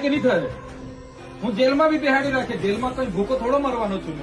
કે નહીં થાય? હું જેલમાં બી બેહાડી રાખે, જેલમાં કઈ ભૂકો થોડો મરવાનો છું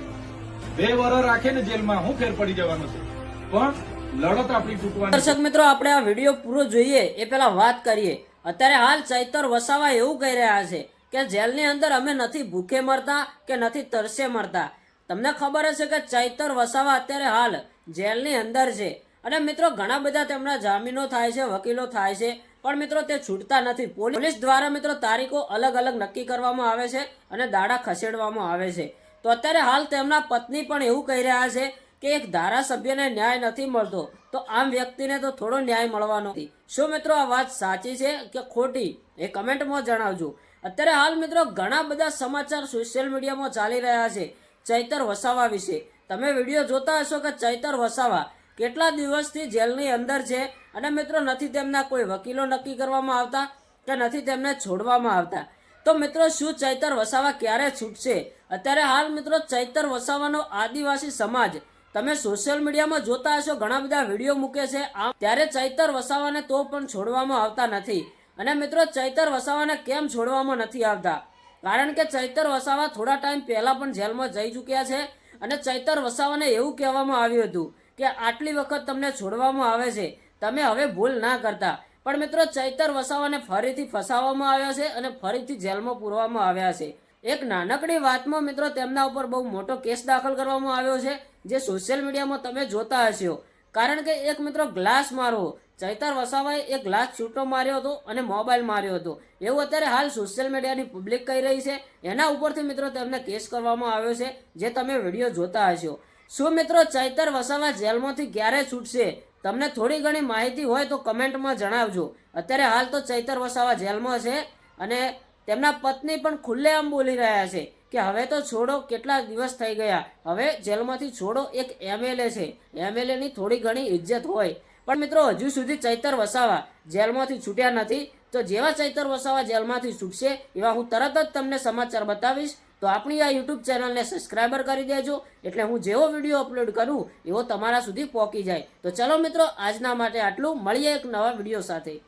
બે વર રાખે ને જેલમાં હું ફેર પડી જવાનો છું. પણ લડત આપણી તૂટવાની દર્શક મિત્રો, આપણે આ વીડિયો પૂરો જોઈએ, એ પહેલા વાત કરીએ. અત્યારે હાલ ચૈતર વસાવા એવું કહી રહ્યા છે કે જેલની અંદર અમે નથી ભૂખે મરતા કે નથી તરસે મરતા. તમને ખબર હશે કે ચૈતર વસાવા અત્યારે હાલ જેલની અંદર છે. અને મિત્રો, ઘણા બધા તેમના જામીનો થાય છે, વકીલો થાય છે. પણ મિત્રો તે છૂટતા નથી. પોલીસ દ્વારા મિત્રો તારીખો અલગ અલગ નક્કી કરવામાં આવે છે અને દાડા ખસેડવામાં આવે છે. તો અત્યારે હાલ તેમના પત્ની પણ એવું કહી રહ્યા છે કે એક ધારાસભ્યને ન્યાય નથી મળતો. તો આમ વ્યક્તિને તો થોડો ન્યાય મળવાનો નથી. શું મિત્રો આ વાત સાચી છે કે ખોટી? એ કમેન્ટમાં જણાવજો. અત્યારે હાલ મિત્રો ઘણા બધા સમાચાર સોશિયલ મીડિયામાં ચાલી રહ્યા છે. ચૈતર વસાવા વિશે. તમે વીડિયો જોતા હશો કે ચૈતર વસાવા? કેટલા દિવસથી જેલની અંદર છે? અને મિત્રો, નથી તેમના કોઈ વકીલો નક્કી કરવામાં આવતા કે નથી તેમને છોડવામાં આવતા. તો મિત્રો, શું ચૈતર વસાવા ક્યારે છૂટશે? અત્યારે હાલ મિત્રો, ચૈતર વસાવાનો આદિવાસી સમાજ. તમે સોશિયલ મીડિયામાં જોતા હશો, ઘણા બધા વીડિયો મૂકે છે. આમ ત્યારે ચૈતર વસાવાને તો પણ છોડવામાં આવતા નથી. અને મિત્રો, ચૈતર વસાવાને કેમ છોડવામાં નથી આવતા? કારણ કે ચૈતર વસાવા થોડા ટાઈમ પહેલાં પણ જેલમાં જઈ ચૂક્યા છે અને ચૈતર વસાવાને એવું કહેવામાં આવ્યું હતું કે આટલી વખત તમને છોડવામાં આવે છે. તમે હવે ભૂલ ના કરતા. પણ મિત્રો, ચૈતર વસાવાને ફરીથી ફસાવવામાં આવ્યા છે અને ફરીથી જેલમાં પૂરવામાં આવ્યા છે. એક નાનકડી વાતમાં મિત્રો, તેમના ઉપર બહુ મોટો કેસ દાખલ કરવામાં આવ્યો છે, જે સોશિયલ મીડિયામાં તમે જોતા હશો. કારણ કે એક મિત્રો, ગ્લાસ મારવો. ચૈતર વસાવાએ એક ગ્લાસ છૂટો માર્યો હતો અને મોબાઈલ માર્યો હતો. એવું અત્યારે હાલ સોશિયલ મીડિયાની પબ્લિક કહી રહી છે. એના ઉપરથી મિત્રો, તેમને કેસ કરવામાં આવ્યો છે, જે તમે વીડિયો જોતા હશો. શું મિત્રો, ચૈતર વસાવા જેલમાંથી ક્યારે છૂટશે? તમને થોડી ઘણી માહિતી હોય તો કમેન્ટમાં જણાવજો. અત્યારે હાલ તો ચૈતર વસાવા જેલમાં છે અને તેમના પત્ની પણ ખુલ્લેઆમ બોલી રહ્યા છે કે હવે તો છોડો કેટલા દિવસ થઈ ગયા. હવે જેલમાંથી છોડો એક એમએલએ છે. એમએલએની થોડી ઘણી ઇજ્જત હોય. પણ મિત્રો, હજુ સુધી ચૈતર વસાવા જેલમાંથી છૂટ્યા નથી. તો જેવા ચૈતર વસાવા જેલમાંથી છૂટશે એવા હું તરત જ તમને સમાચાર બતાવીશ. તો આપણી આ યુટ્યુબ ચેનલને સબસ્ક્રાઈબર કરી દેજો. એટલે હું જેવો વીડિયો અપલોડ કરું, એવો તમારા સુધી પહોંચી જાય. તો ચલો મિત્રો, આજના માટે આટલું. મળીએ એક નવા વીડિયો સાથે.